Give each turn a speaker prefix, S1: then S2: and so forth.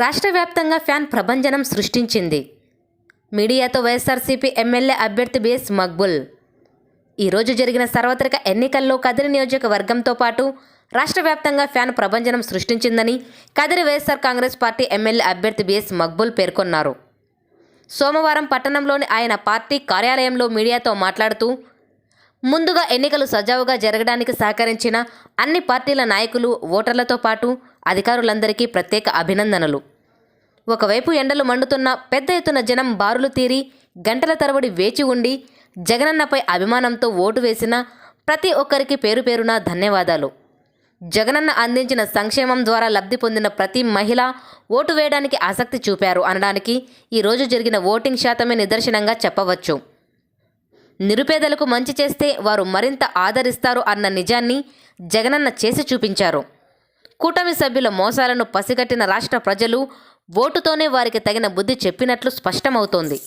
S1: రాష్ట్ర వ్యాప్తంగా ఫ్యాన్ ప్రభంజనం సృష్టించింది. మీడియాతో Y S R C P MLA అభ్యర్థి బిఎస్ మక్బుల్. ఈరోజు జరిగిన సార్వత్రిక ఎన్నికల్లో కదిరి నియోజకవర్గంతో పాటు రాష్ట్ర వ్యాప్తంగా ఫ్యాన్ ప్రభంజనం సృష్టించిందని Kadiri Y S R congress party MLA అభ్యర్థి బిఎస్ మక్బుల్ పేర్కొన్నారు. సోమవారం పట్టణంలోని ఆయన పార్టీ కార్యాలయంలో మీడియాతో మాట్లాడుతూ ముందుగా ఎన్నికలు సజావుగా జరగడానికి సహకరించిన అన్ని పార్టీల నాయకులు ఓటర్లతో పాటు అధికారులందరికీ ప్రత్యేక అభినందనలు. ఒకవైపు ఎండలు మండుతున్న పెద్ద ఎత్తున జనం బారులు తీరి గంటల తరబడి వేచి ఉండి జగనన్నపై అభిమానంతో ఓటు వేసిన ప్రతి ఒక్కరికి పేరు పేరున ధన్యవాదాలు. జగనన్న అందించిన సంక్షేమం ద్వారా లబ్ధి పొందిన ప్రతి మహిళ ఓటు వేయడానికి ఆసక్తి చూపారు అనడానికి ఈరోజు జరిగిన ఓటింగ్ శాతమే నిదర్శనంగా చెప్పవచ్చు. నిరుపేదలకు మంచి చేస్తే వారు మరింత ఆదరిస్తారు అన్న నిజాన్ని జగనన్న చేసి చూపించారు. కూటమి సభ్యుల మోసాలను పసిగట్టిన రాష్ట్ర ప్రజలు ఓటుతోనే వారికి తగిన బుద్ధి చెప్పినట్లు స్పష్టమవుతోంది.